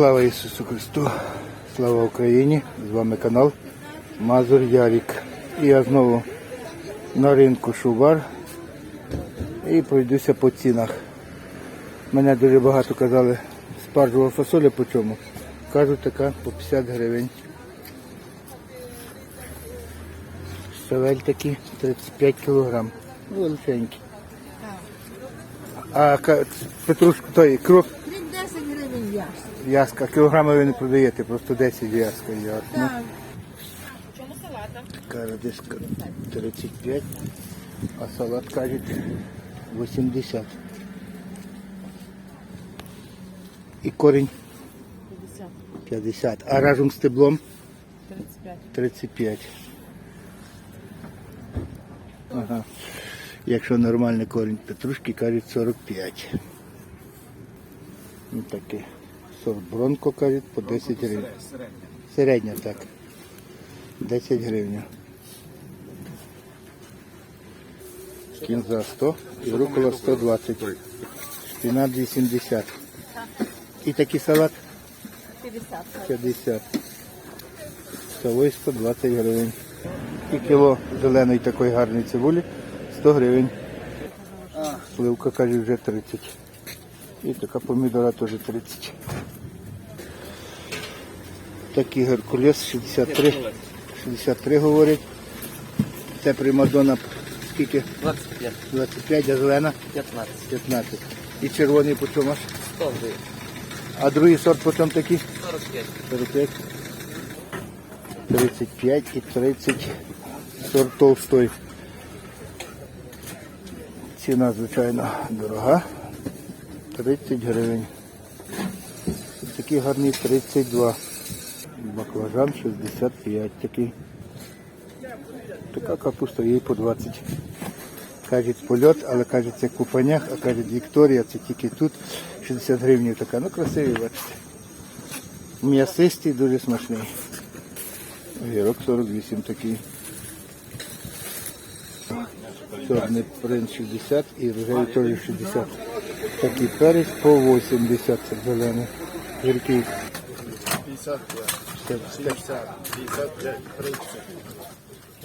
Слава Ісусу Христу! Слава Україні! З вами канал Мазур Ярік. І я знову на ринку Шувар і пройдуся по цінах. Мене дуже багато казали, спаржова фасоля по чому. Кажуть, така по 50 гривень. Щавель такі 35 кілограм. Величенькі. А петрушку той кроп Він 10 гривень ясно. Яска, кілограми ви не продаєте, просто 10 яска ясно. Так. Карадиска 35, а салат кажуть 80. І корінь 50. А разом з стеблом 35. 35. Ага. Якщо нормальний корінь петрушки, кажуть 45. Ну таке. Сорт бронко кажуть по 10 гривень. Середня так. 10 гривень. Кінза 100 і рукола 120. Шпінат 80. І такий салат 50. 50. Совой 120 гривень. І кіло зеленої такої гарної цибулі 100 гривень. Сливка каже вже 30. І така помідора теж 30. Такий геркулес 63. 63 говорять. Це примадона скільки? 25, 25, а зелена 15, 15. І червоний по чому? аж? 100 гривень, А другий сорт по чому такий? 45. 45, 35 і 30 сорт толстой. Ціна, звичайно, дорога. 30 гривень. Такий гарний 32. Баклажан 65 такий. Така капуста їй по 20. Кажуть польот, але кажуть це купанях, а кажуть Вікторія, це тільки тут 60 гривень така. Ну красиві, бачите. М'ясистий, дуже смачний. Огірок 48 такий. Чорний принц 60 і рожевий теж 60. Такий перець по 80 це зелений. Гіркий 55, 60, 55, 30,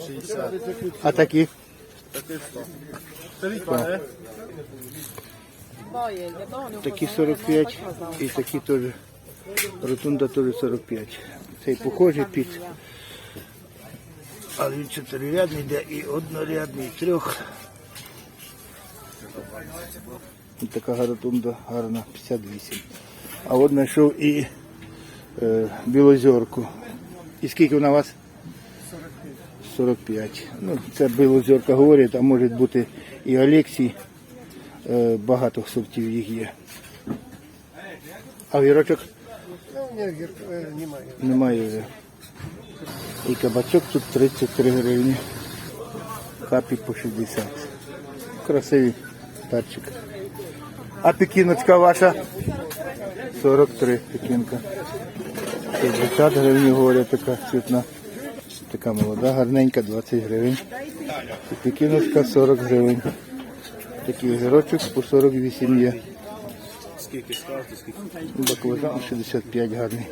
60. А такі? Старий пане? Такі 45 і такі теж. Ротунда теж 45. Цей похожий під. Але він чотирирядний йде і однорядний, і трьох. Така ротунда гарна, 58. А от знайшов і білозорку. І скільки вона у вас? 45. Ну, це білозорка говорять, а може бути і Олексій. Е, багато сортів їх є. А вірочок немає вже. І кабачок тут 33 гривні. Капі по 60. Красивий перчик. А пекіночка ваша? 43 пекінка. 60 гривень говорять така цвітна. Така молода, гарненька, 20 гривень. Пекіночка 40 гривень. Такий огірочок по 48 є. Скільки скажете, скільки? Баклажан 65 гарний.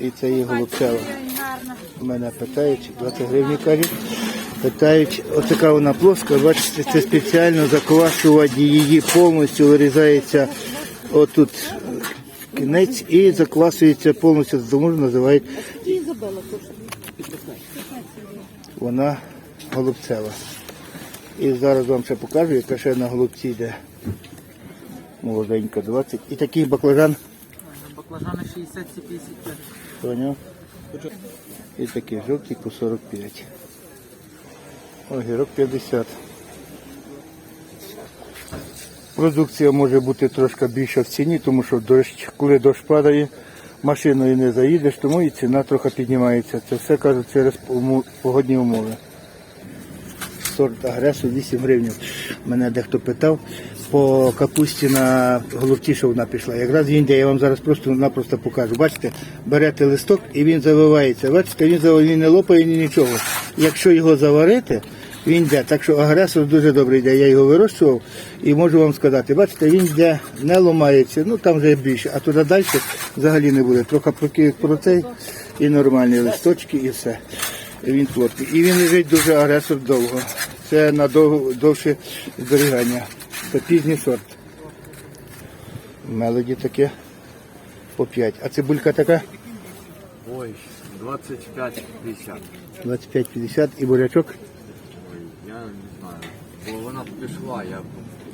І це є голубцева. Мене питають, 20 гривень кажуть. Питають, отака вона плоска, бачите, це спеціально заквашувати її повністю, вирізається отут кінець і заквасується повністю, тому що називають вона голубцева. І зараз вам ще покажу, яка ще на голубці йде. Молоденька 20. І такий баклажан. Баклажани 60 ці 55. Поняв? І такий жовтий по 45. Огірок 50. Продукція може бути трошки більша в ціні, тому що дощ, коли дощ падає, машиною не заїдеш, тому і ціна трохи піднімається. Це все кажуть через погодні умови. Сорт агресу 8 гривень. Мене дехто питав по капусті на головці, що вона пішла. Якраз він я вам зараз просто-напросто покажу. Бачите, берете листок і він завивається. Бачите, він не лопає ні нічого. Якщо його заварити, Він йде. Так що агресор дуже добрий йде. Я його вирощував і можу вам сказати, бачите, він йде, не ломається, ну там вже більше, а туди далі взагалі не буде. Трохи прокинуть про цей і нормальні листочки, і все. І Він плотний. І він лежить дуже агресор довго. Це на дов- довше зберігання. Це пізній сорт. Мелоді таке по 5. А цибулька така Ой, 25-50. 25-50 і бурячок, не знаю. Бо вона пішла, я.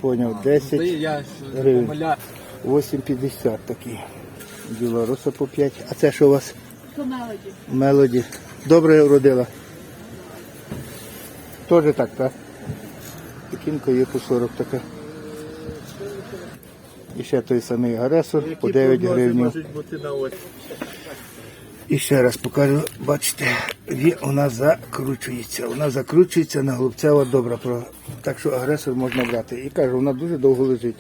поняв, 10. Я гривень. помиляю. 8,50 такий. Білороса по 5. А це що у вас? По мелоді. Мелоді. Добре родила. Тоже так, так? Пекінка є по 40 така. І ще той самий агресор по 9 гривень. можуть бути на ось. І ще раз покажу, бачите, нас закручується. Вона закручується на голубцева добра. Так що агресор можна брати. І кажу, вона дуже довго лежить.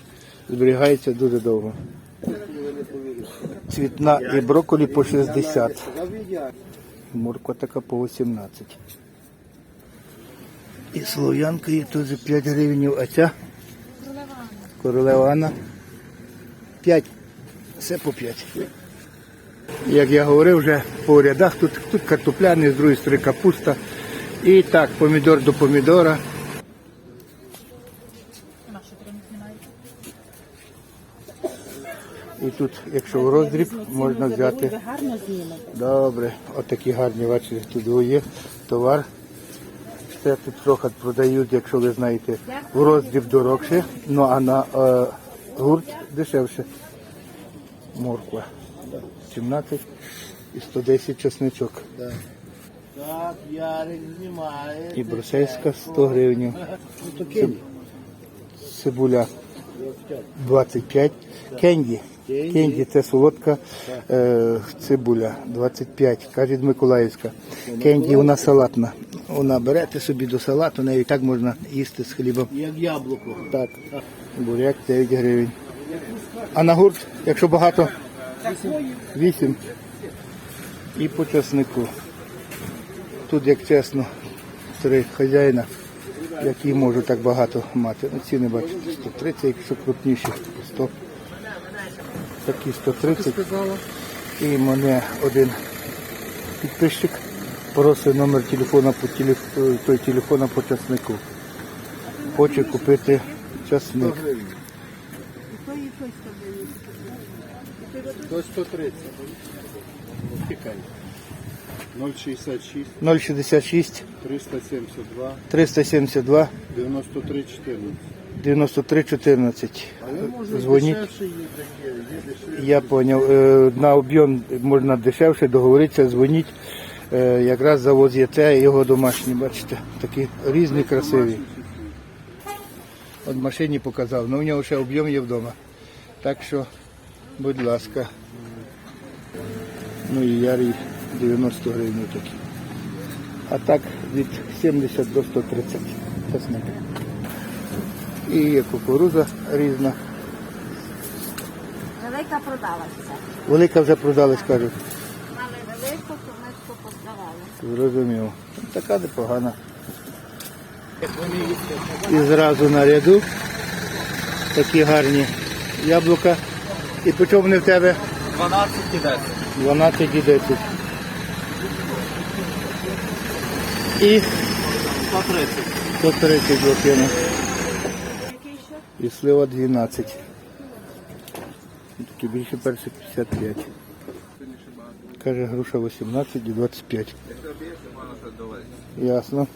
Зберігається дуже довго. Цвітна і брокколі по 60. Морква така по 18. І слов'янка є теж 5 гривень, а ця королева Анна 5. Все по 5. Як я говорив, вже по рядах тут, тут картопляний, з другої сторони капуста. І так, помідор до помідора. І тут, якщо в роздріб, можна взяти. Добре, отакі гарні, бачите, тут є товар. Це тут трохи продають, якщо ви знаєте, в роздріб дорогше, ну а на е, гурт дешевше. Морква 17 і 110 чесничок. Так, Ярик знімає. І брусельська 100 гривень. Циб- Цибуля 25. Кенді. Кенді це солодка е, цибуля 25. Каже Миколаївська. Кенді вона салатна. Вона берете собі до салату, нею і так можна їсти з хлібом. Як яблуко. Так. Буряк 9 гривень. А на гурт, якщо багато? 8. І по часнику. Тут, як чесно, три хазяїна, які можуть так багато мати. Ну, ціни бачите, 130, якщо крупніші, 100. Такі 130. І мене один підписчик просить номер телефона по телеф- той телефона по часнику. Хоче купити часник. До 130. Тікай. 066 066 372 372 93 14. 93 14. Дзвоніть. Дешевше є таке, є дешевше. Я поняв. Е, На об'єм можна дешевше договоритися, дзвоніть. Е, Якраз завоз є те, його домашні, бачите, такі різні, красиві. От машині показав, але у нього ще об'єм є вдома. Так що, будь ласка. Ну і ярий 90 гривень такі. А так від 70 до 130 часник. І є кукуруза різна. Велика продалася. Велика вже продали, скажуть. Мали велику, то ми продавали. Зрозумів. Така непогана. І зразу на ряду такі гарні яблука. І по чому вони в тебе? 12 і 10. 12 і 10. І 130. 130 лопіна. І слива 12. Такі більше перші 55. Каже, груша 18 і 25. Ясно.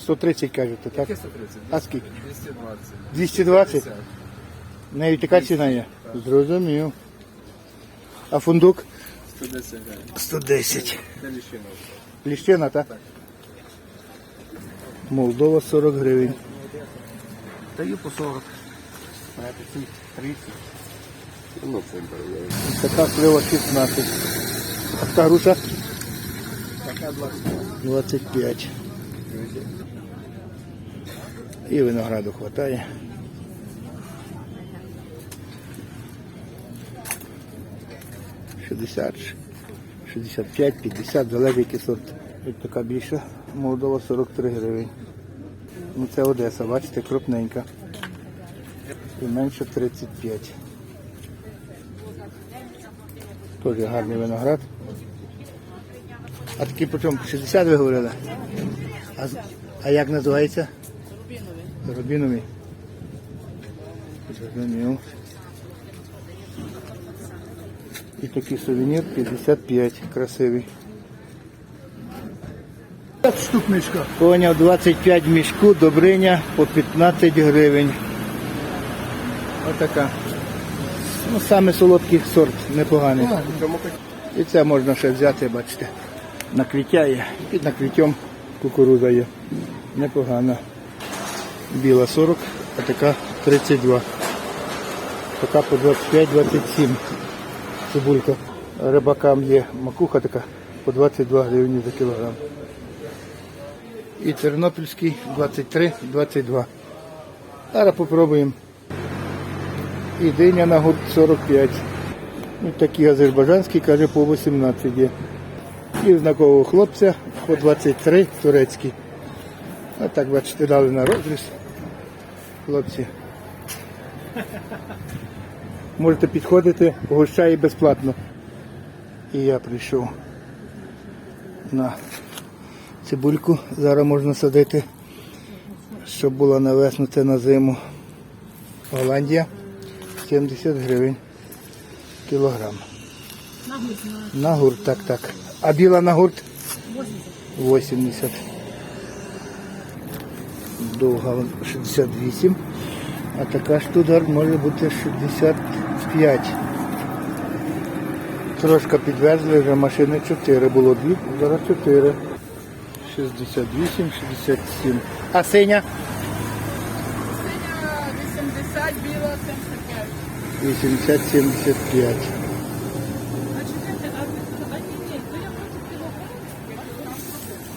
130 кажете, так? 130. А скільки? 220. 220? Навіть така ціна є. Зрозумів. А фундук? 110 гривень. 110. Це ліщина. Ліщина, так? Молдова 40 гривень. Даю по 40. 30. Така слива 16. А така груша? 25. І винограду хватає. Шістдесят, 65, 50, залежить сорт. Ось така більша Молдова 43 гривень. Ну це Одеса, бачите, крупненька. І менше 35. Теж гарний виноград. А такі по чому? 60 ви говорили? А, а як називається? Рубіновий. Рубіновий. Зрозумів. І такий сувенір 55, красивий. 5 штук мішка. Поняв 25 в мішку, добриня по 15 гривень. Отака. Ну, саме солодкий сорт, непоганий. І це можна ще взяти, бачите. Накриття є. Під накриттям кукурудза є. Непогана. Біла 40, а така 32. Така по 25-27 цибулька. Рибакам є макуха така по 22 гривні за кілограм. І Тернопільський 23-22. Зараз попробуємо. І диня на гурт 45. І такий азербайджанський, каже, по 18 є. І знакового хлопця по 23 турецький. А так, бачите, дали на розріз. Хлопці. Можете підходити, гощає безплатно. І я прийшов на цибульку. Зараз можна садити, щоб була на весну, це на зиму. Голландія 70 гривень кілограм. На гурт. На гурт, так, так. А біла на гурт? 80. 80. Довга 68. А така штудар може бути 65. Трошки підвезли, вже машини 4 було 2, зараз 4. 68, 67. А синя? 80, біла 75. 80, 75.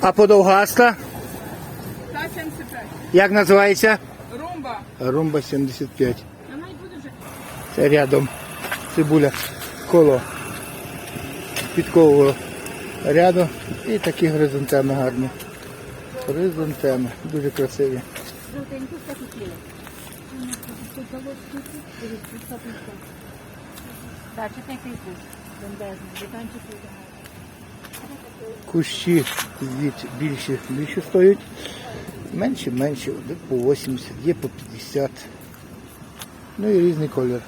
А подовгаста? Та 75. Як називається? Румба. Румба 75. Вона й буде вже. Це рядом. Цибуля коло підкового ряду. І такі горизонтеми гарні. Горизонтеми. Дуже красиві. Кущі від більші більше стоять. Менші, менші, по 80, є по 50. Ну і різний колір.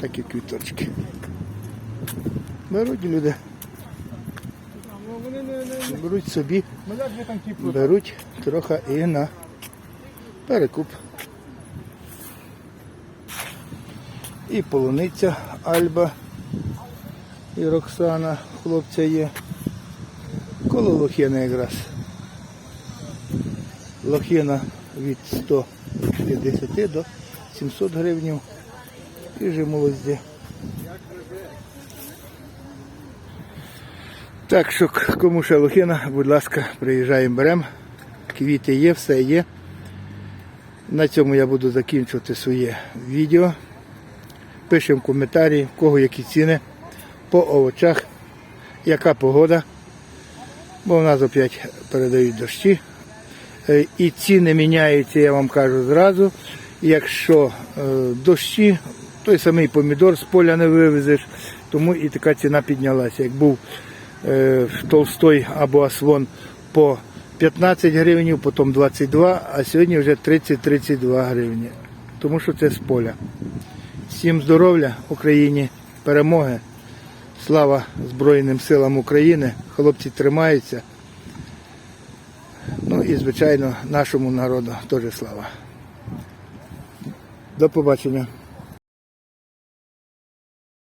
Такі квіточки. Беруть люди. Беруть собі, беруть трохи і на перекуп. І полуниця Альба і Роксана, хлопця є. Коло лохіна якраз. Лохіна від 150 до 700 гривень. І жимолозді. Так що кому ще лохіна, будь ласка, приїжджаємо, беремо. Квіти є, все є. На цьому я буду закінчувати своє відео. Пишемо коментарі, в кого які ціни по овочах, яка погода. Бо в нас опять передають дощі. Е, І ціни міняються, я вам кажу зразу. Якщо е, дощі, той самий помідор з поля не вивезеш, тому і така ціна піднялася. Як був е, толстой або асвон по 15 гривень, потім 22, а сьогодні вже 30-32 гривні. Тому що це з поля. Всім здоров'я Україні, перемоги. Слава Збройним силам України. Хлопці тримаються. Ну і, звичайно, нашому народу теж слава. До побачення.